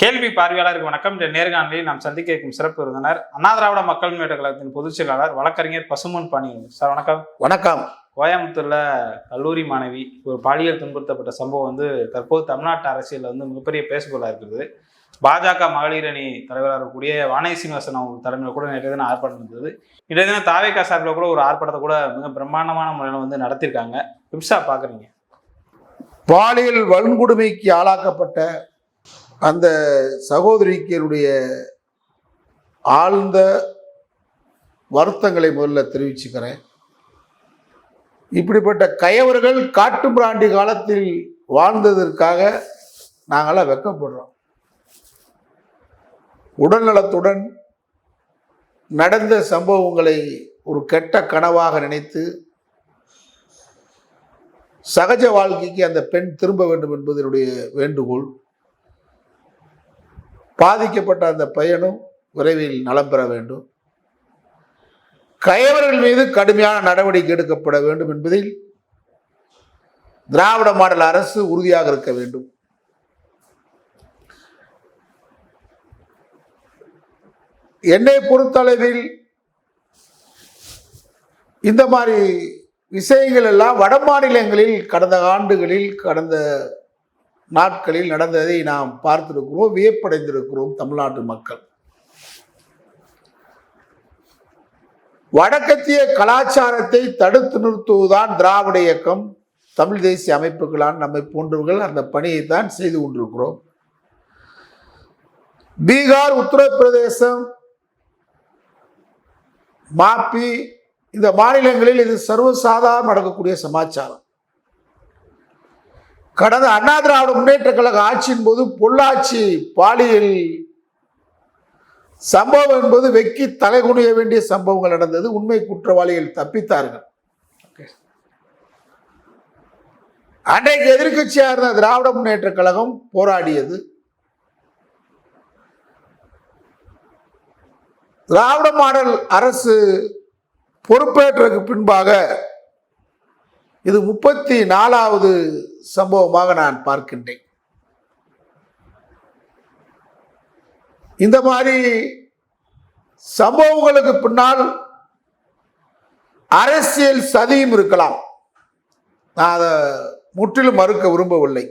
கேள்வி பார்வையாளருக்கு வணக்கம். இந்த நேர்காணலில் நாம் சந்திக்க இருக்கும் சிறப்பு விருந்தினர் அண்ணா திராவிட மக்கள் முன்னேற்ற கழகத்தின் பொதுச் செயலாளர் வழக்கறிஞர் பசுமன் பாணி சார் வணக்கம். வணக்கம். கோயம்புத்தூர்ல கல்லூரி மாணவி ஒரு பாலியல் துன்புறுத்தப்பட்ட சம்பவம் வந்து தற்போது தமிழ்நாட்டு அரசியல்ல வந்து மிகப்பெரிய பேசுபொருளாக இருக்குது பாஜக மகளிர் அணி தலைவராக இருக்கக்கூடிய வானதி சீனிவாசன் அவங்க தலைமையில் கூட நேற்று தினம் ஆர்ப்பாட்டம் இருந்தது இன்றைய தினம் தாவேக்கா சார்பில் கூட ஒரு ஆர்ப்பாட்டத்தை கூட மிக பிரம்மாண்டமான முறையில் வந்து நடத்தியிருக்காங்க. விப்சா பார்க்குறீங்க பாலியல் வன்கொடுமைக்கு ஆளாக்கப்பட்ட அந்த சகோதரிக்கு ஆழ்ந்த வருத்தங்களை முதல்ல தெரிவிச்சுக்கிறேன். இப்படிப்பட்ட கயவர்கள் காட்டு பிராண்டி காலத்தில் வாழ்ந்ததற்காக நாங்களாம் வெக்கப்படுறோம். உடல்நலத்துடன் நடந்த சம்பவங்களை ஒரு கெட்ட கனவாக நினைத்து சகஜ வாழ்க்கைக்கு அந்த பெண் திரும்ப வேண்டும் என்பது என்னுடைய வேண்டுகோள். பாதிக்கப்பட்ட அந்த பையனும் விரைவில் நலம் பெற வேண்டும். கயவர்கள் மீது கடுமையான நடவடிக்கை எடுக்கப்பட வேண்டும் என்பதில் திராவிட மாடல் அரசு உறுதியாக இருக்க வேண்டும். என்னை பொறுத்தளவில் இந்த மாதிரி விஷயங்கள் எல்லாம் வட மாநிலங்களில் கடந்த ஆண்டுகளில் கடந்த நாட்களில் நடந்ததை நாம் பார்த்திருக்கிறோம் வியப்படைந்திருக்கிறோம் தமிழ்நாட்டு மக்கள். வடக்கத்திய கலாச்சாரத்தை தடுத்து நிறுத்துவதுதான் திராவிட இயக்கம். தமிழ் தேசிய அமைப்புகளான் நம்மை போன்றவர்கள் அந்த பணியை தான் செய்து கொண்டிருக்கிறோம். பீகார் உத்தரப்பிரதேசம் மாப்பி இந்த மாநிலங்களில் இது சர்வசாதாரணம் நடக்கக்கூடிய சமாச்சாரம். கடந்த அண்ணா திராவிட முன்னேற்ற கழக ஆட்சியின் போது பொள்ளாச்சி பாலியல் சம்பவம் என்பது வெக்கி தலைகுனிய வேண்டிய சம்பவங்கள் நடந்தது. உண்மை குற்றவாளிகள் தப்பித்தார்கள். அன்றைக்கு எதிர்க்கட்சியாக இருந்த திராவிட முன்னேற்ற கழகம் போராடியது. திராவிட மாடல் அரசு பொறுப்பேற்றதுக்கு பின்பாக இது முப்பத்தி நாலாவது சம்பவமாக நான் பார்க்கின்றேன். இந்த மாதிரி சம்பவங்களுக்கு பின்னால் அரசியல் சதியும் இருக்கலாம். நான் அதை முற்றிலும் மறுக்க விரும்பவில்லை.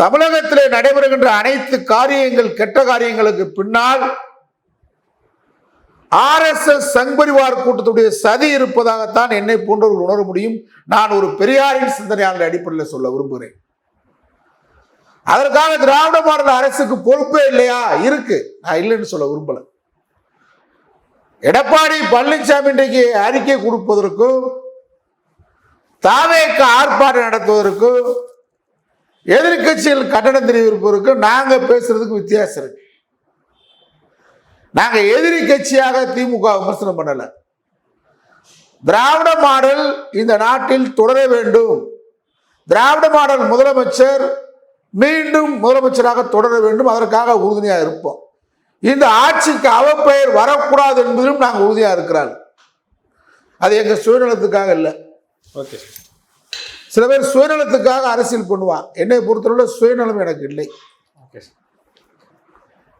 தமிழகத்திலே நடைபெறுகின்ற அனைத்து காரியங்கள் கெட்ட காரியங்களுக்கு பின்னால் ஆர்எஸ்எஸ் சங்பரிவார் கூட்டத்துடைய சதி இருப்பதாகத்தான் என்னை போன்றவர்கள் உணர முடியும். நான் ஒரு பெரியாரின் சிந்தனையாளர் அடிப்படையில் சொல்ல விரும்புகிறேன். அதற்காக திராவிட மாடல் அரசுக்கு பொறுப்பே இல்லையா? இருக்கு. நான் இல்லைன்னு சொல்ல விரும்பல. எடப்பாடி பழனிசாமி இன்றைக்கு அறிக்கை கொடுப்பதற்கும் தாவேக்கு ஆர்ப்பாட்டம் நடத்துவதற்கும் எதிர்கட்சிகள் கட்டணம் தெரிவிப்பதற்கும் நாங்கள் பேசுறதுக்கு வித்தியாசம் இருக்கு. நாங்க எதிரி கட்சியாக திமுக விமர்சனம் பண்ணல. திராவிட மாடல் இந்த நாட்டில் தொடர வேண்டும். திராவிட மாடல் முதலமைச்சர் மீண்டும் முதலமைச்சராக தொடர வேண்டும். அதற்காக உறுதுணையாக இருப்போம். இந்த ஆட்சிக்கு அவப்பெயர் வரக்கூடாது என்பதிலும் நாங்கள் உறுதியாக இருக்கிறாங்க அது எங்கள் சுயநலத்துக்காக இல்லை. ஓகே சில பேர் சுயநலத்துக்காக அரசியல் பண்ணுவான் என்னை பொறுத்தவரை சுயநலம் எனக்கு இல்லை. Okay sir.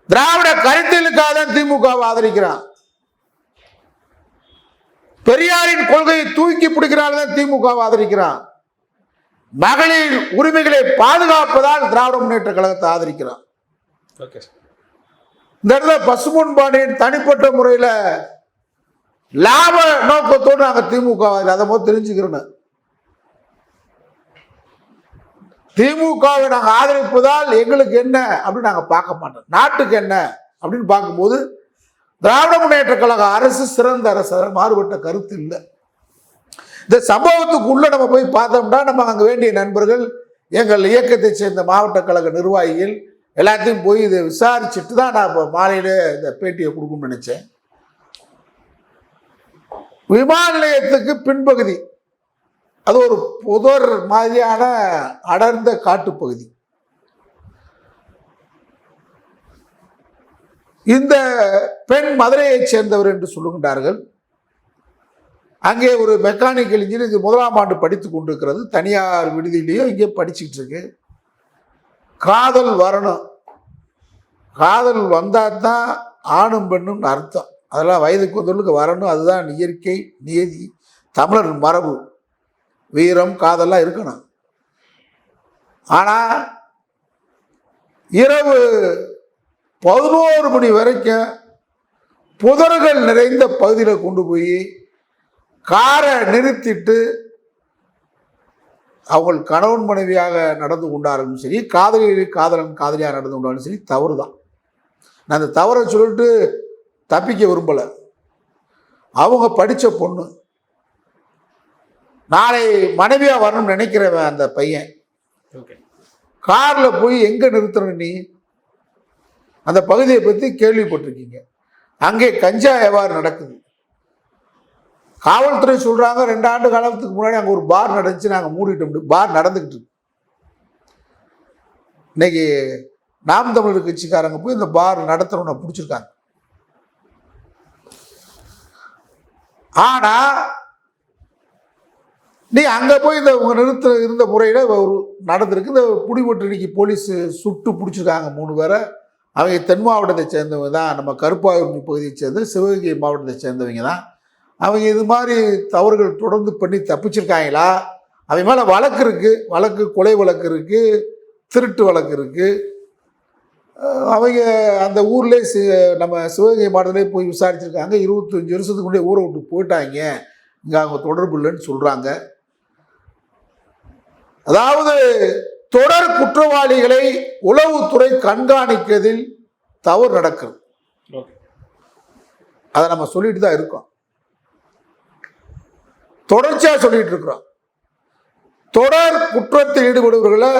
திராவிட கருத்தியலுக்காக தான் திமுக ஆதரிக்கிறான். பெரியாரின் கொள்கையை தூக்கி பிடிக்கிறான் தான் திமுக ஆதரிக்கிறான். மகளிர் உரிமைகளை பாதுகாப்பதால் திராவிட முன்னேற்ற கழகத்தை ஆதரிக்கிறான். ஓகே சார் இந்த இடத்துல பசுமன் பாண்டியன் தனிப்பட்ட முறையில் லாப நோக்கத்தோடு நாங்கள் திமுக அதை முதல் தெரிஞ்சுக்கிறோன்னு திமுகவை நாங்கள் ஆதரிப்பதால் எங்களுக்கு என்ன அப்படின்னு நாங்கள் பார்க்க மாட்டோம். நாட்டுக்கு என்ன அப்படின்னு பார்க்கும்போது திராவிட முன்னேற்ற கழக அரசு சிறந்த அரசு. மாறுபட்ட கருத்து இல்லை. இந்த சம்பவத்துக்குள்ளே நம்ம போய் பார்த்தோம்னா நம்ம அங்கே வேண்டிய நண்பர்கள் எங்கள் இயக்கத்தை சேர்ந்த மாவட்ட கழக நிர்வாகிகள் எல்லாத்தையும் போய் இதை விசாரிச்சுட்டு தான் நான் இப்போ மாலையில் இந்த பேட்டியை கொடுக்கணும்னு நினச்சேன். விமான நிலையத்துக்கு பின்பகுதி அது ஒரு புதர் மாதிரியான அடர்ந்த காட்டுப்பகுதி. இந்த பெண் மதுரையைச் சேர்ந்தவர் என்று சொல்லுகின்றார்கள். அங்கே ஒரு மெக்கானிக்கல் இன்ஜினியர் இது முதலாம் ஆண்டு படித்து கொண்டிருக்கிறது. தனியார் விடுதியிலேயோ இங்கே படிச்சுக்கிட்டு இருக்கு காதல் வரணும். காதல் வந்தால் தான் ஆணும் பெண்ணும் அர்த்தம். அதெல்லாம் வயதுக்கு வந்தவர்களுக்கு வரணும். அதுதான் இயற்கை நியதி தமிழர் மரபு. வீரம் காதெல்லாம் இருக்கணும். ஆனால் இரவு பதினோரு மணி வரைக்கும் புதர்கள் நிறைந்த பகுதியில் கொண்டு போய் காரை நிறுத்திட்டு அவங்கள் கணவன் மனைவியாக நடந்து கொண்டாலும் சரி காதலி காதலன் காதலியாக நடந்து கொண்டாலும் சரி தவறு தான் நான் அந்த தவறை சொல்லிட்டு தப்பிக்க விரும்பலை. அவங்க படித்த பொண்ணு நாளை மனைவியாக வரணும்னு நினைக்கிறவன் அந்த பையன். ஓகே காரில் போய் எங்கே நிறுத்தணும் நீ? அந்த பகுதியை பற்றி கேள்விப்பட்டிருக்கீங்க. அங்கே கஞ்சா வியாபாரம் நடக்குது? காவல்துறை சொல்கிறாங்க ரெண்டு ஆண்டு காலத்துக்கு முன்னாடி அங்கே ஒரு பார் நடந்துச்சு நாங்கள் மூடிட்டோம். பார் நடந்துக்கிட்டு இருக்கு. இன்னைக்கு நாம் தமிழர் கட்சிக்காரங்க போய் இந்த பார் நடத்துறவனை பிடிச்சிருக்காங்க. ஆனால் நீ அங்கே போய் இந்த உங்கள் நிறுத்த இருந்த முறையில் ஒரு நடந்திருக்கு. இந்த புடிபட்டு இன்னைக்கு போலீஸ் சுட்டு பிடிச்சிருக்காங்க மூணு பேரை. அவங்க தென் மாவட்டத்தை சேர்ந்தவங்க தான். நம்ம கருப்பாயூர் பகுதியை சேர்ந்து சிவகங்கை மாவட்டத்தை சேர்ந்தவங்க தான். அவங்க இது மாதிரி தவறுகள் தொடர்ந்து பண்ணி தப்பிச்சிருக்காங்களா? அவங்க மேலே வழக்கு இருக்குது வழக்கு கொலை வழக்கு இருக்குது திருட்டு வழக்கு இருக்குது அவங்க அந்த ஊர்லேயே சி நம்ம சிவகங்கை மாவட்டத்திலே போய் விசாரிச்சிருக்காங்க. இருபத்தஞ்சி வருஷத்துக்கு முன்னாடி ஊரை விட்டு போயிட்டாங்க. இங்கே அவங்க தொடர்பு இல்லைன்னு சொல்கிறாங்க அதாவது தொடர் குற்றவாளிகளை உளவுத்துறை கண்காணிக்கிறதில் தவறு நடக்குது. ஓகே. அதை நம்ம சொல்லிட்டு தான் இருக்கோம். தொடர்ச்சியாக சொல்லிட்டு இருக்கிறோம். தொடர் குற்றத்தில் ஈடுபடுபவர்களை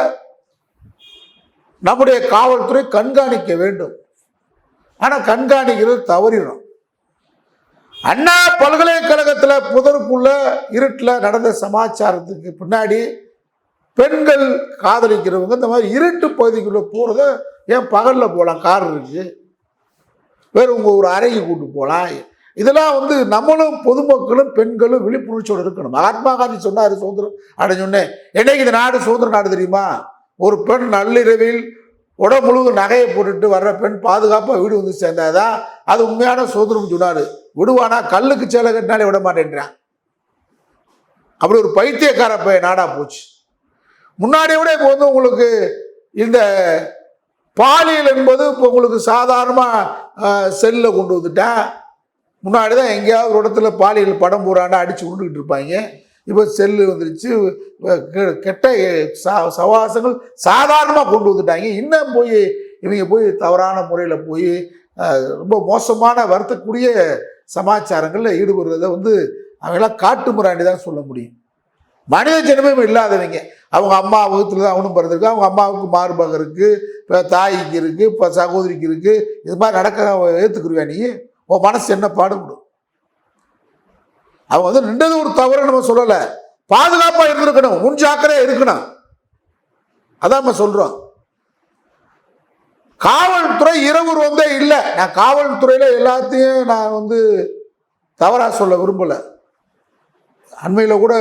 நம்முடைய காவல்துறை கண்காணிக்க வேண்டும். ஆனால் கண்காணிக்கிறது தவறிடும். அண்ணா பல்கலைக்கழகத்தில் புதருக்குள்ள இருட்டில் நடந்த சமாச்சாரத்துக்கு பின்னாடி பெண்கள் காதலிக்கிறவங்க இந்த மாதிரி இருட்டு பகுதிக்குள்ளே போகிறத ஏன் பகலில் போகலாம் கார் இருக்குது வேறு உங்கள் ஒரு அறைக்கு கூட்டு போகலாம் இதெல்லாம் வந்து நம்மளும் பொதுமக்களும் பெண்களும் விழிப்புணர்ச்சியோடு இருக்கணும். மகாத்மா காந்தி சொன்னார் சுதந்திரம் அப்படின்னு சொன்னேன் என்னைக்கு இந்த நாடு சுதந்திர நாடு தெரியுமா? ஒரு பெண் நள்ளிரவில் உடம்பு முழுவதும் நகையை போட்டுட்டு வர்ற பெண் பாதுகாப்பாக வீடு வந்து சேர்ந்தாதான் அது உண்மையான சுதந்திரம் சொன்னார். விடுவானா? கல்லுக்கு சேலை கட்டினாலே விட மாட்டேன்றான். அப்படி ஒரு பைத்தியக்கார பையன் நாடா போச்சு. முன்னாடி விட இப்போ வந்து உங்களுக்கு இந்த பாலியல் என்பது இப்போ உங்களுக்கு சாதாரணமாக செல்லில் கொண்டு வந்துட்டேன். முன்னாடி தான் எங்கேயாவது ஒரு இடத்துல பாலியல் படம் பூராண்டா அடித்து கொண்டுக்கிட்டு இருப்பாங்க. இப்போ செல்லு வந்துருச்சு. கெ- கெட்ட சா சவாசங்கள் சாதாரணமாக கொண்டு வந்துட்டாங்க. இன்னும் போய் இவங்க போய் தவறான முறையில் போய் ரொம்ப மோசமான வருத்தக்கூடிய சமாச்சாரங்களில் ஈடுபடுறத வந்து அவங்களாம் காட்டு முறாண்டி தான் சொல்ல முடியும். மனித ஜென்மம் இல்லாதவங்க. அவங்க அம்மா வகுத்துல தான் அவனும் பிறந்திருக்கு அவங்க அம்மாவுக்கு மார்பகம் இருக்குது இப்போ தாய்க்கு இருக்குது இப்போ சகோதரிக்கு இருக்குது இது மாதிரி நடக்க ஏற்றுக்குருவியா நீ? உன் மனசு என்ன பாடுபடும்? அவங்க வந்து நின்றது ஒரு தவறு நம்ம சொல்லலை. பாதுகாப்பாக இருந்திருக்கணும். முன் ஜாக்கிரதையா இருக்கணும். அதான் நம்ம சொல்கிறோம் காவல்துறை இரவு வந்தே இல்லை. நான் காவல்துறையில் எல்லாத்தையும் நான் வந்து தவறாக சொல்ல விரும்பலை. அண்மையில் கூட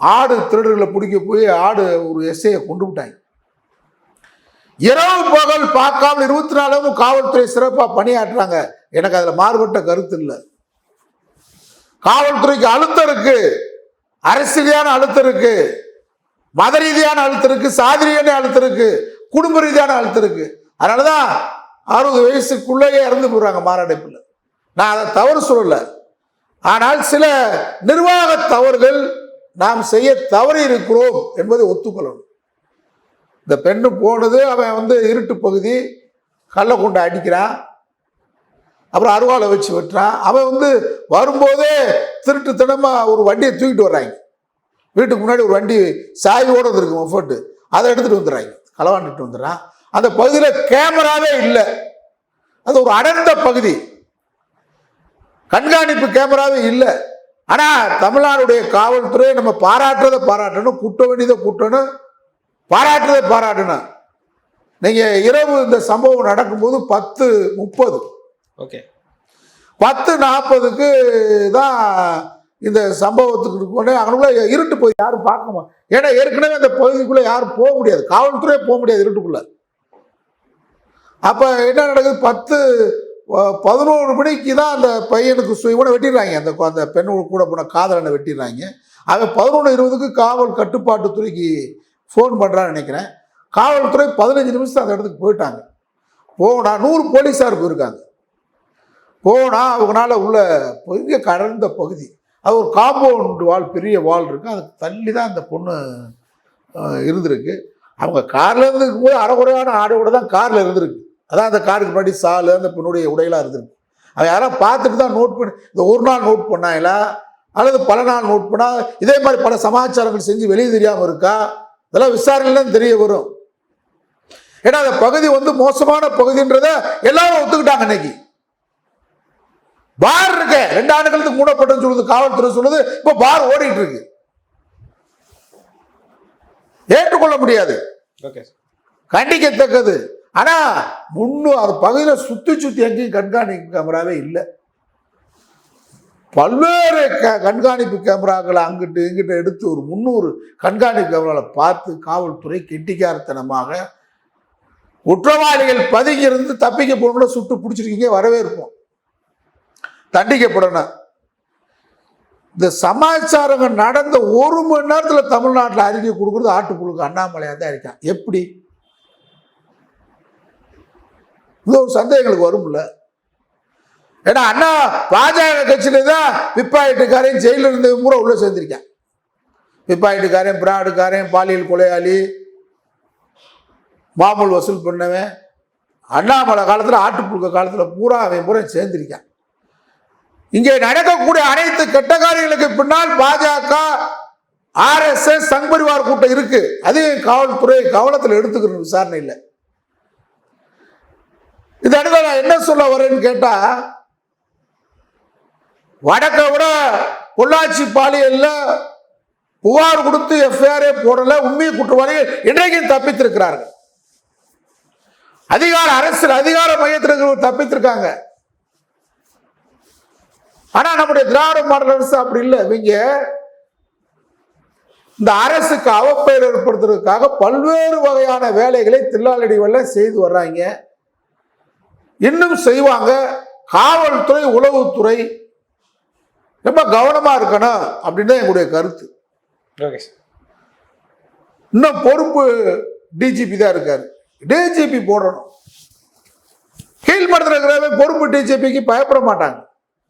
ஆடு திருடர்களை பிடிக்க போய் ஆடு ஒரு எஸ்ஐயை கொண்டு விட்டாங்க. இரவு பகல் பார்க்காம இருபத்தி நாலும் காவல்துறை சிறப்பாக பணியாற்றுறாங்க. எனக்கு அதில் மாறுபட்ட கருத்து இல்லை. காவல்துறைக்கு அழுத்தம் இருக்கு. அரசியலான அழுத்தம் இருக்கு. மத ரீதியான அழுத்தம் இருக்கு. சாதி ரீதியான அழுத்தம் இருக்கு. குடும்ப ரீதியான அழுத்தம் இருக்கு. அதனாலதான் அறுபது வயசுக்குள்ளேயே இறந்து போடுறாங்க மாரடைப்பில். நான் அதை தவறு சொல்லலை. ஆனால் சில நிர்வாக தவறுகள் நாம் செய்ய தவறி இருக்கிறோம் என்பதை ஒத்துக்கொள்ளணும். இந்த பெண்ணு போனது அவன் வந்து இருட்டு பகுதி கல்லை கொண்டு அடிக்கிறான். அப்புறம் அருவாளை வச்சு வெட்டுறான். அவன் வந்து வரும்போதே திருட்டுத்தனமாக ஒரு வண்டியை தூக்கிட்டு வர்றாங்க. வீட்டுக்கு முன்னாடி ஒரு வண்டி சாயோட இருக்கு மொஃபட்டு அதை எடுத்துகிட்டு வந்துடுறாங்க. களவாண்டுட்டு வந்துடுறான். அந்த பகுதியில் கேமராவே இல்லை. அது ஒரு அடர்ந்த பகுதி. கண்காணிப்பு கேமராவே இல்லை. ஆனால் தமிழ்நாடுடைய காவல்துறையை நம்ம பாராட்டுறதை பாராட்டணும் குட்ட வேண்டியதை குட்டணும் பாராட்டுறதை பாராட்டணும். நீங்கள் இரவு இந்த சம்பவம் நடக்கும்போது பத்து முப்பது. ஓகே. பத்து நாற்பதுக்கு தான் இந்த சம்பவத்துக்கு கொண்டு அங்கனுக்குள்ள இருட்டு போய் யாரும் பார்க்க மா- ஏன்னா ஏற்கனவே அந்த பகுதிக்குள்ள யாரும் போக முடியாது. காவல்துறை போக முடியாது இருட்டுக்குள்ள. அப்ப என்ன நடக்குது? பத்து பதினோரு மணிக்கு தான் அந்த பையனுக்கு இவனை வெட்டிடுறாங்க. அந்த அந்த பெண் கூட போன காதலனை வெட்டிடுறாங்க. அவன் பதினொன்று இருபதுக்கு காவல் கட்டுப்பாட்டுத்துறைக்கு ஃபோன் பண்ணுறான்னு நினைக்கிறேன். காவல்துறை பதினஞ்சு நிமிஷம் அந்த இடத்துக்கு போயிட்டாங்க. போனால் நூறு போலீஸார் போயிருக்காங்க. போனால் அவங்களால உள்ள பெரிய கடந்த பகுதி. அது ஒரு காம்பவுண்ட் வால் பெரிய வால் இருக்குது அதுக்கு தள்ளி தான் அந்த பொண்ணு இருந்திருக்கு. அவங்க கார்ல இருந்து இருக்கும்போது அரைகுறையான கூட தான் கார்ல இருந்திருக்கு. அதான் அந்த காருக்கு முன்னாடி சாலு அந்த பெண்ணுடைய உடையெல்லாம் இருந்திருக்கு. அவன் யாராவது பார்த்துட்டு தான் நோட் பண்ணி இந்த ஒரு நாள் நோட் பண்ணாங்களா அல்லது பல நாள் நோட் பண்ணா இதே மாதிரி பல சமாச்சாரங்கள் செஞ்சு வெளியே தெரியாம இருக்கா? இதெல்லாம் விசாரணையில தான் தெரிய வரும். ஏன்னா அந்த பகுதி வந்து மோசமான பகுதின்றத எல்லாரும் ஒத்துக்கிட்டாங்க இன்னைக்கு. பார் இருக்க. ரெண்டு ஆண்டுகளுக்கு மூடப்பட்டுன்னு சொல்லுது காவல்துறை சொல்லுது இப்ப பார் ஓடிட்டு இருக்கு. ஏற்றுக்கொள்ள முடியாது. கண்டிக்கத்தக்கது. ஆனா முன்னூறு பகுதியில் சுற்றி சுத்தி சுத்தி எங்கேயும் கண்காணிப்பு கேமராவே இல்லை. பல்வேறு க கண்காணிப்பு கேமராக்களை அங்கிட்டு இங்கிட்டு எடுத்து ஒரு முந்நூறு கண்காணிப்பு கேமராவில் பார்த்து காவல்துறை கெட்டிக்காரத்தனமாக குற்றவாளிகள் பதுங்கியிருந்து தப்பிக்க போகணும்னா சுட்டு பிடிச்சிருக்கீங்க வரவேற்போம். தண்டிக்கப்படணும். இந்த சமாச்சாரங்கள் நடந்த ஒரு மணி நேரத்தில் தமிழ்நாட்டில் அறிக்கை கொடுக்குறது ஆட்டுப்புழுக்கு அண்ணாமலையாக தான் இருக்கான். எப்படி? இது ஒரு சந்தேகங்களுக்கு வரும்ல? ஏன்னா அண்ணா பாஜக கட்சியில தான் பிப்பாயிட்டுக்காரையும் ஜெயிலில் இருந்தவங்க கூட உள்ள சேர்ந்திருக்கேன். பிப்பாயிட்டுக்காரன் பிராடுக்காரன் பாலியல் கொலையாளி மாமூல் வசூல் பண்ணவன் அண்ணாமலை காலத்தில் ஆட்டுப்புழுக்க காலத்தில் பூரா அவன் பூரா சேர்ந்திருக்கான். இங்கே நடக்கக்கூடிய அனைத்து கெட்ட காரியங்களுக்கு பின்னால் பாஜக ஆர்எஸ்எஸ் சங்பரிவார் கூட்டம் இருக்கு. அதையும் காவல்துறை கவனத்தில் எடுத்துக்கணும் விசாரணை இல்லை. இந்த இடத்துல நான் என்ன சொல்ல வரேன்னு கேட்டா வடக்க விட பொள்ளாச்சி பாலியல்ல புகார் கொடுத்து எஃப்ஐஆரே போடல உண்மையை குற்றவாளிகள் இன்றைக்கும் தப்பித்திருக்கிறார்கள். அதிகார அரசியல் அதிகார மையத்தில் இருக்கிறவங்க தப்பித்திருக்காங்க. ஆனா நம்முடைய திராவிட மாடல் அரசு அப்படி இல்லை. இவங்க இந்த அரசுக்கு அவப்பெயர் ஏற்படுத்துறதுக்காக பல்வேறு வகையான வேலைகளை தில்லாலடி வல்ல செய்து வர்றாங்க. இன்னும் செய்வாங்க. காவல்துறை உளவுத்துறை ரொம்ப கவனமா இருக்கணும் அப்படின்னு தான் எங்களுடைய கருத்து. இன்னும் பொறுப்பு டிஜிபி தான் இருக்காரு. டிஜிபி போடணும். கீழ்மட்டத்தில் இருக்கிறவங்க பொறுப்பு டிஜிபிக்கு பயப்பட மாட்டாங்க.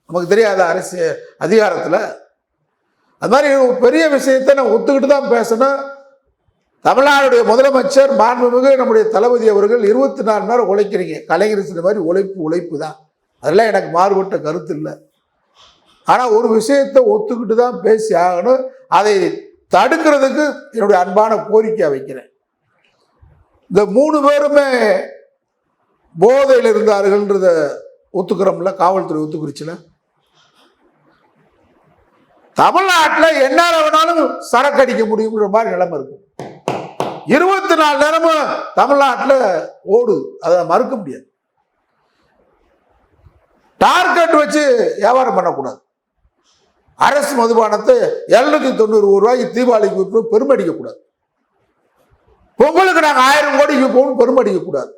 நமக்கு தெரியாத அரசு அதிகாரத்தில். அது மாதிரி ஒரு பெரிய விஷயத்தை நம்ம ஒத்துக்கிட்டு தான் பேசணும். தமிழ்நாடுடைய முதலமைச்சர் மாண்புமிகு நம்முடைய தளபதி அவர்கள் இருபத்தி நாலு மணி நேரம் உழைக்கிறீங்க. கலைஞர் சொன்ன மாதிரி உழைப்பு உழைப்பு தான். அதெல்லாம் எனக்கு மாறுபட்ட கருத்து இல்லை. ஆனால் ஒரு விஷயத்தை ஒத்துக்கிட்டு தான் பேசி ஆகணும். அதை தடுக்கிறதுக்கு என்னுடைய அன்பான கோரிக்கை வைக்கிறேன். இந்த மூணு பேருமே போதையில் இருந்தார்கள்ன்றத ஒத்துக்கிறோம்ல? காவல்துறை ஒத்துக்குறிச்சுல தமிழ்நாட்டில் என்னால் வேணாலும் சரக்கு அடிக்க முடியுங்கிற மாதிரி நிலைமை இருக்கும். இருபத்தி நாலு நேரமும் தமிழ்நாட்டில் ஓடுது அதை மறுக்க முடியாது. டார்கெட் வச்சு வியாபாரம் பண்ணக்கூடாது. அரசு மதுபானத்தை எழுநூத்தி தொண்ணூறு ரூபாய்க்கு தீபாவளிக்கு விற்போம் பெருமடிக்க கூடாது பொங்கலுக்கு நாங்கள் ஆயிரம் கோடிக்கு போகணும் பெருமடிக்க கூடாது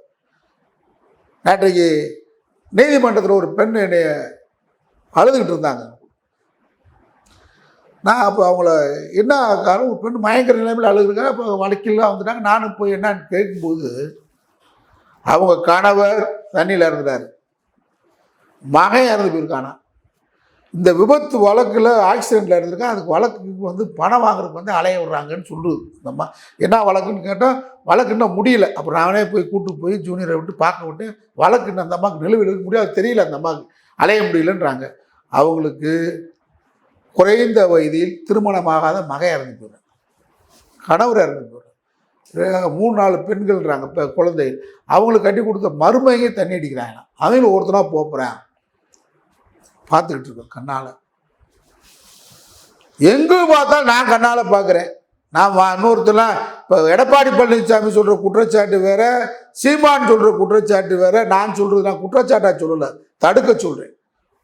நேற்றைக்கு நீதிமன்றத்தில் ஒரு பெண் என்னைய அழுதுகிட்டு இருந்தாங்க. நான் அப்போ அவங்கள என்ன காரணம்? ஒரு பெண் மயங்கர நிலைமையில் அழுகுறாங்க. அப்போ வழக்கில்லாம் வந்துட்டாங்க. நானும் போய் என்னன்னு கேட்கும்போது அவங்க கணவர் தண்ணியில் இறந்துட்டாரு. மகன் இறந்து போயிருக்கானா? இந்த விபத்து வழக்கில் ஆக்சிடெண்ட்டில் இருந்திருக்கா அதுக்கு வழக்குக்கு வந்து பணம் வாங்குறதுக்கு வந்து அலைய விடுறாங்கன்னு சொல்லுது. நம்ம என்ன வழக்குன்னு கேட்டால் வழக்கு இன்னும் முடியல. அப்புறம் நானே போய் கூட்டு போய் ஜூனியரை விட்டு பார்க்க விட்டு வழக்கு இன்னும் அந்த அம்மாவுக்கு நிலுவையில் இருக்க முடியாது. தெரியல அந்த அம்மாவுக்கு. அலைய முடியலன்றாங்க. அவங்களுக்கு குறைந்த வயதில் திருமணமாகாத மகை இறந்து போயிடுறாங்க கணவர் இறந்து போயிடுறாங்க மூணு நாலு பெண்கள்ன்றாங்க இப்போ குழந்தை அவங்களுக்கு கட்டி கொடுத்த மருமையே தண்ணி அடிக்கிறாங்க. அவங்களும் ஒருத்தனாக போகிறேன் பார்த்துக்கிட்டு இருக்கோம் கண்ணால். எங்கே பார்த்தாலும் நான் கண்ணால் பார்க்குறேன். நான் வா- இப்போ எடப்பாடி பழனிசாமி சொல்கிற குற்றச்சாட்டு வேற சீமான் சொல்கிற குற்றச்சாட்டு வேற நான் சொல்கிறது நான் குற்றச்சாட்டாக சொல்லலை தடுக்க சொல்கிறேன்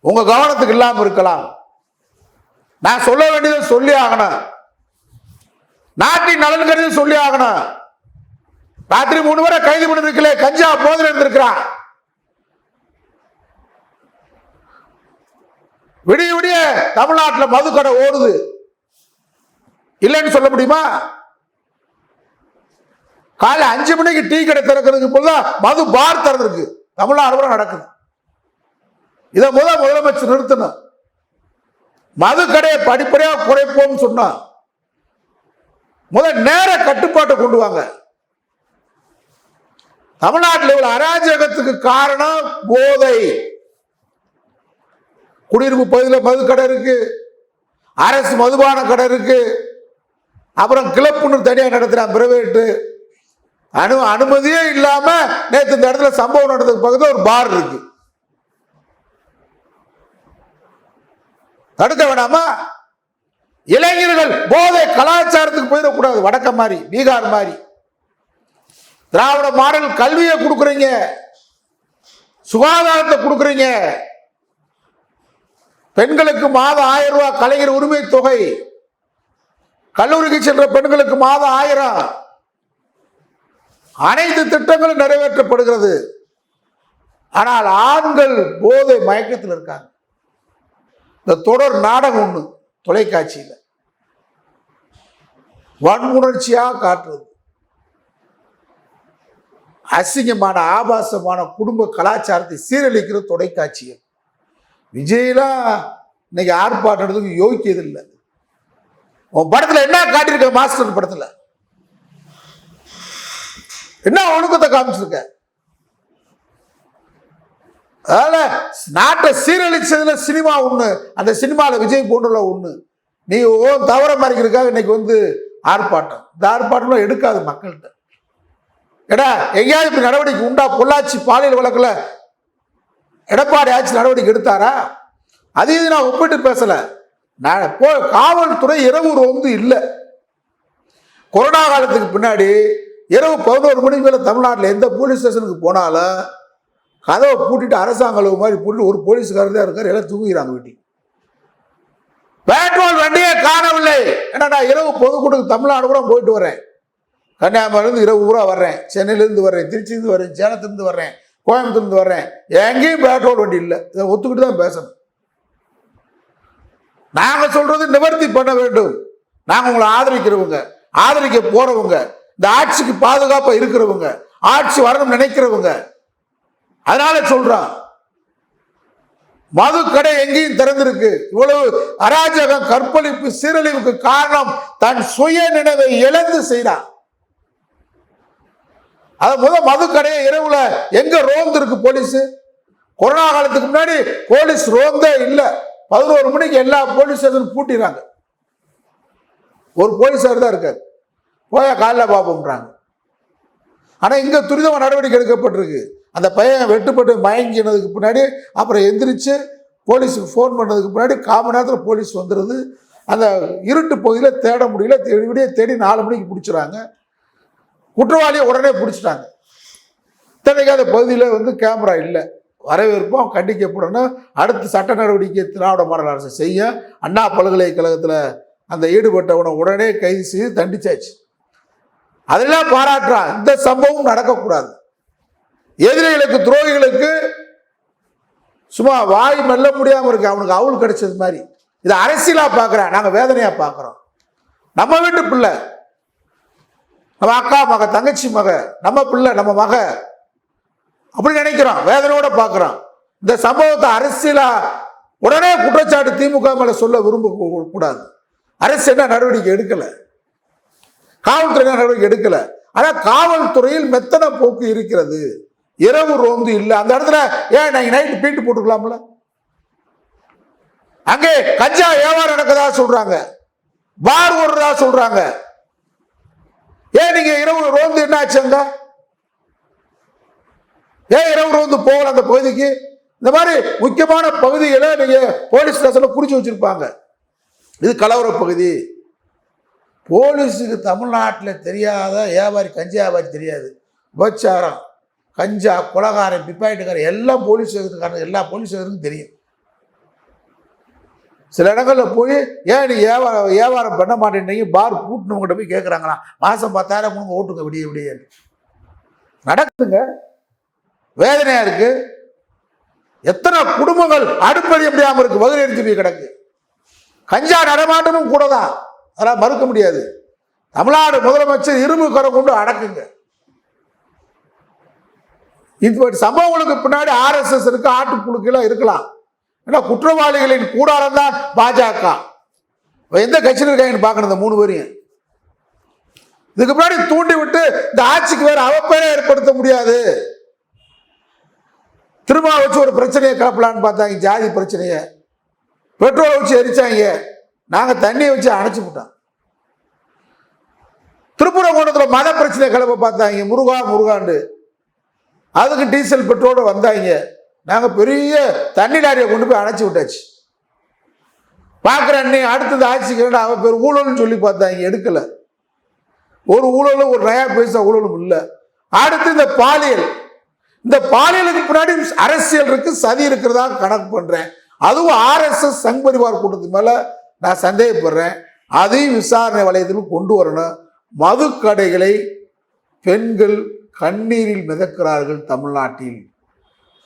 உங்கள் கவனத்துக்கு இல்லாமல் இருக்கலாம். நான் சொல்ல வேண்டியதை சொல்லி ஆகணும். நாட்டின் நலன் கருதி சொல்லி ஆகணும். ராத்திரி மூணு பேரை கைது பண்ணிருக்கல கஞ்சா போதில் இருந்திருக்கிறான் விடிய விடிய தமிழ்நாட்டில் மதுக்கடை ஓடுது. இல்லைன்னு சொல்ல முடியுமா? காலை அஞ்சு மணிக்கு டீ கடை திறக்கிறதுக்கு போதுதான் மது பார் திறந்திருக்கு. தமிழ்நாடு நடக்குது. இதை முதல் முதலமைச்சர் நிறுத்தணும். மதுக்கடையை படிப்படியாக குறைப்போம்னு சொன்னா முதல் நேர கட்டுப்பாட்டை கொண்டு வாங்க. தமிழ்நாட்டில் இவ்வளவு அராஜகத்துக்கு காரணம் போதை. குடியிருப்பு பகுதியில் மது கடை இருக்கு அரசு மதுபான கடை இருக்கு அப்புறம் கிளப்புன்னு தனியாக நடத்துகிறான் பிரைவேட்டு. அனு அனுமதியே இல்லாமல் நேற்று இந்த இடத்துல சம்பவம் நடந்ததுக்கு பக்கத்தில் ஒரு பார் இருக்குது தடுக்க வேணாமா இளைஞர்கள் போதை கலாச்சாரத்துக்கு போயிடக்கூடாது. வடக்க மாதிரி பீகார் மாதிரி திராவிட மாடல் கல்வியை கொடுக்குறீங்க. சுகாதாரத்தை கொடுக்குறீங்க. பெண்களுக்கு மாதம் ஆயிரம் ரூபாய் கலைஞர் உரிமை தொகை. கல்லூரிக்கு சென்ற பெண்களுக்கு மாதம் ஆயிரம். அனைத்து திட்டங்களும் நிறைவேற்றப்படுகிறது. ஆனால் ஆண்கள் போதை மயக்கத்தில் இருக்காங்க. இந்த தொடர் நாடகம் ஒன்று தொலைக்காட்சியில். வன்முணர்ச்சியாக காட்டுறது. அசிங்கமான ஆபாசமான குடும்ப கலாச்சாரத்தை சீரழிக்கிற தொலைக்காட்சிகள். விஜயெல்லாம் இன்னைக்கு ஆர்ப்பாட்டத்துக்கு யோகிக்கிறது இல்லை உன் படத்தில் என்ன காட்டியிருக்க மாஸ்டர் படத்தில்? என்ன ஒழுக்கத்தை காமிச்சிருக்க? அதனால நாட்டை சீரழிச்சதுல சினிமா ஒண்ணு அந்த சினிமாவில் விஜய் போன்றுள்ள ஒண்ணு. நீ ஓ தவற மறைக்கிறதுக்காக இன்னைக்கு வந்து ஆர்ப்பாட்டம். இந்த ஆர்ப்பாட்டம்லாம் எடுக்காது மக்கள்கிட்ட. ஏடா எங்கேயாவது இப்படி நடவடிக்கை உண்டா? பொள்ளாச்சி பாலியல் வழக்கில் எடப்பாடி ஆட்சி நடவடிக்கை எடுத்தாரா? அது இது நான் ஒப்பிட்டு பேசல. நான் போ காவல்துறை இரவு வந்து இல்லை. கொரோனா காலத்துக்கு பின்னாடி இரவு பதினோரு மணிக்கு மேலே தமிழ்நாட்டில் எந்த போலீஸ் ஸ்டேஷனுக்கு போனாலும் கதவை பூட்டிட்டு அரசாங்க அளவு மாதிரி பூட்டிட்டு ஒரு போலீஸ்காரர் தான் இருக்கார். எல்லாம் தூங்குகிறாங்க வீட்டுக்கு பெட்ரோல் வண்டியே காணவில்லை. ஏன்னா நான் இரவு பொதுக்கூட்டத்துக்கு தமிழ்நாடு கூட போயிட்டு வரேன். கன்னியாகுமரியிலேருந்து இரவு பூரா வர்றேன். சென்னையிலேருந்து வர்றேன். திருச்சியிலேருந்து வர்றேன். சேலத்துலேருந்து வர்றேன். கோயம்புத்தூர்லேருந்து வர்றேன். எங்கேயும் பெட்ரோல் வண்டி இல்லை. இதை ஒத்துக்கிட்டு தான் பேசணும். நாங்கள் சொல்றது நிவர்த்தி பண்ண வேண்டும். நாங்கள் உங்களை ஆதரிக்கிறவங்க ஆதரிக்க போறவங்க இந்த ஆட்சிக்கு பாதுகாப்பாக இருக்கிறவங்க ஆட்சி வரணும்னு நினைக்கிறவங்க அதனால சொல்றான் மது கடை எங்கேயும் திறந்திருக்கு. இவ்வளவு அராஜகம் கற்பழிப்பு சீரழிவுக்கு காரணம் தன் சுய நினைவை இழந்து செய்தான் அது முத மது கடையை இரவுல எங்க ரோந்து இருக்கு போலீஸ்? கொரோனா காலத்துக்கு முன்னாடி போலீஸ் ரோந்தே இல்லை. பதினோரு மணிக்கு எல்லா போலீஸ் ஸ்டேஷனும் பூட்டிடுறாங்க ஒரு போலீஸார் தான் இருக்காரு. போயா காலைல பார்ப்போம்ன்றாங்க ஆனால் இங்கே துரிதமாக நடவடிக்கை எடுக்கப்பட்டிருக்கு. அந்த பையன் வெட்டுப்பட்டு மயங்கினதுக்கு பின்னாடி அப்புறம் எந்திரிச்சு போலீஸுக்கு ஃபோன் பண்ணதுக்கு முன்னாடி காமன் நேரத்தில் போலீஸ் வந்துடுது அந்த இருட்டு பகுதியில் தேட முடியல தேடி விடிய தேடி நாலு மணிக்கு பிடிச்சிறாங்க குற்றவாளியை உடனே பிடிச்சிட்டாங்க. இத்தனைக்கு அந்த பகுதியில் வந்து கேமரா இல்லை. வரவேற்போம் கண்டிக்கப்படணும். அடுத்து சட்ட நடவடிக்கை திராவிட மாடல் அரசு செய்ய. அண்ணா பல்கலைக்கழகத்தில் அந்த ஈடுபட்டவனை உடனே கைது செய்து தண்டிச்சாச்சு. அதெல்லாம் பாராட்டுறான். இந்த சம்பவம் நடக்கக்கூடாது. எதிரிகளுக்கு துரோகிகளுக்கு சும்மா வாய் மெல்ல முடியாமல் இருக்கு. அவனுக்கு அவுள் கிடைச்சது மாதிரி. இதை அரசியலாக பார்க்குறேன் நாங்கள் வேதனையாக பார்க்குறோம் நம்ம வீட்டு பிள்ளை நம்ம அக்கா மக தங்கச்சி மக நம்ம பிள்ளை நம்ம மக அப்படி நினைக்கிறோம். வேதனையோட பார்க்குறோம் இந்த சம்பவத்தை அரசியலா உடனே குற்றச்சாட்டு திமுக மேல சொல்ல விரும்ப கூடாது அரசு என்ன நடவடிக்கை எடுக்கல? காவல்துறை என்ன நடவடிக்கை எடுக்கல? ஆனா காவல்துறையில் மெத்தன போக்கு இருக்கிறது. இரவு ரோந்து இல்லை. அந்த இடத்துல ஏன் நீங்க நைட்டு பீட்டு போட்டுக்கலாம்ல? அங்கே கஞ்சா வியாபாரம் நடக்கதா சொல்றாங்க. பார் ஓடுறதா சொல்றாங்க. ஏன் நீங்க இரவு ரோந்து என்ன ஆச்சு அங்க? ஏன் இரவு ரோந்து போகல அந்த பகுதிக்கு? இந்த மாதிரி முக்கியமான பகுதிகளை நீங்க போலீஸ் ஸ்டேஷன்ல குறிச்சு வச்சிருப்பாங்க. இது கலவர பகுதி. போலீஸுக்கு தமிழ்நாட்டில் தெரியாத வியாபாரி கஞ்சி வியாபாரி தெரியாது. உபச்சாரம் கஞ்சா கொலகாரன் பிப்பாயிட்டுக்காரன் எல்லாம் போலீஸ் ஸ்டேஷனுக்காரன் எல்லா போலீஸ் ஸ்டேஷனுக்கும் தெரியும். சில இடங்களில் போய் ஏன் நீ வியாபாரம் வியாபாரம் பண்ண மாட்டேன்றீங்க? பார் கூட்டினவங்ககிட்ட போய் கேட்குறாங்களா மாதம் பத்தாயிரம் கொடுங்க ஓட்டுங்க விடிய விடிய. நடக்குதுங்க. வேதனையாக இருக்கு. எத்தனை குடும்பங்கள் அடுப்படி முடியாமல் இருக்கு வகுறு எடுத்து போய் கிடக்கு. கஞ்சா நடமாட்டமும் கூட தான் அதெல்லாம் மறுக்க முடியாது. தமிழ்நாடு முதலமைச்சர் இரும்பு கரம் கொண்டு அடக்குங்க. இது சம்பவங்களுக்கு பின்னாடி ஆர்எஸ்எஸ் இருக்கு ஆட்டுப்புழுக்கெல்லாம் இருக்கலாம். ஏன்னா குற்றவாளிகளின் கூடாரம் தான் பாஜக. எந்த கட்சியில் இருக்காங்கன்னு பார்க்கணும் இந்த மூணு பேரையும்? இதுக்கு முன்னாடி தூண்டி விட்டு இந்த ஆட்சிக்கு வேற அவப்பெயரை ஏற்படுத்த முடியாது. திரும்ப வச்சு ஒரு பிரச்சனையை கிளப்பலான்னு பார்த்தாங்க ஜாதி பிரச்சனையை. பெட்ரோலை வச்சு எரிச்சாங்க. நாங்க தண்ணியை வச்சு அணைச்சு விட்டோம். திருப்புரங்குன்றத்தில் மத பிரச்சனை கிளப்ப பார்த்தாங்க முருகா முருகாண்டு. அதுக்கு டீசல் பெட்ரோல் வந்தாங்க. நாங்கள் பெரிய தண்ணி லாரியை கொண்டு போய் அணைச்சி விட்டாச்சு. பார்க்குற அண்ணி அடுத்தது ஆட்சிக்கு அவன் பேர் ஊழல்னு சொல்லி பார்த்தாங்க எடுக்கலை. ஒரு ஊழலும் ஒரு நயா பைசா ஊழலும் இல்லை. அடுத்து இந்த பாலியல். இந்த பாலியலுக்கு பின்னாடி அரசியல் இருக்கு சதி இருக்கிறதா கணக்கு பண்ணுறேன் அதுவும் ஆர்எஸ்எஸ் சங் பரிவார் கூட்டத்துக்கு மேலே நான் சந்தேகப்படுறேன். அதையும் விசாரணை வளையத்தில் கொண்டு வரணும். மதுக்கடைகளை பெண்கள் கண்ணீரில் மிதக்கிறார்கள் தமிழ்நாட்டில்.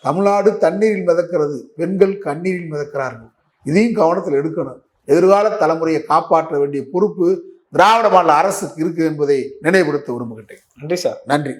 தமிழ்நாடு தண்ணீரில் மிதக்கிறது. பெண்கள் கண்ணீரில் மிதக்கிறார்கள். இதையும் கவனத்தில் எடுக்கணும். எதிர்கால தலைமுறையை காப்பாற்ற வேண்டிய பொறுப்பு திராவிட மாநில அரசுக்கு இருக்கு என்பதை நினைவுபடுத்த விரும்புகின்றேன். நன்றி சார். நன்றி.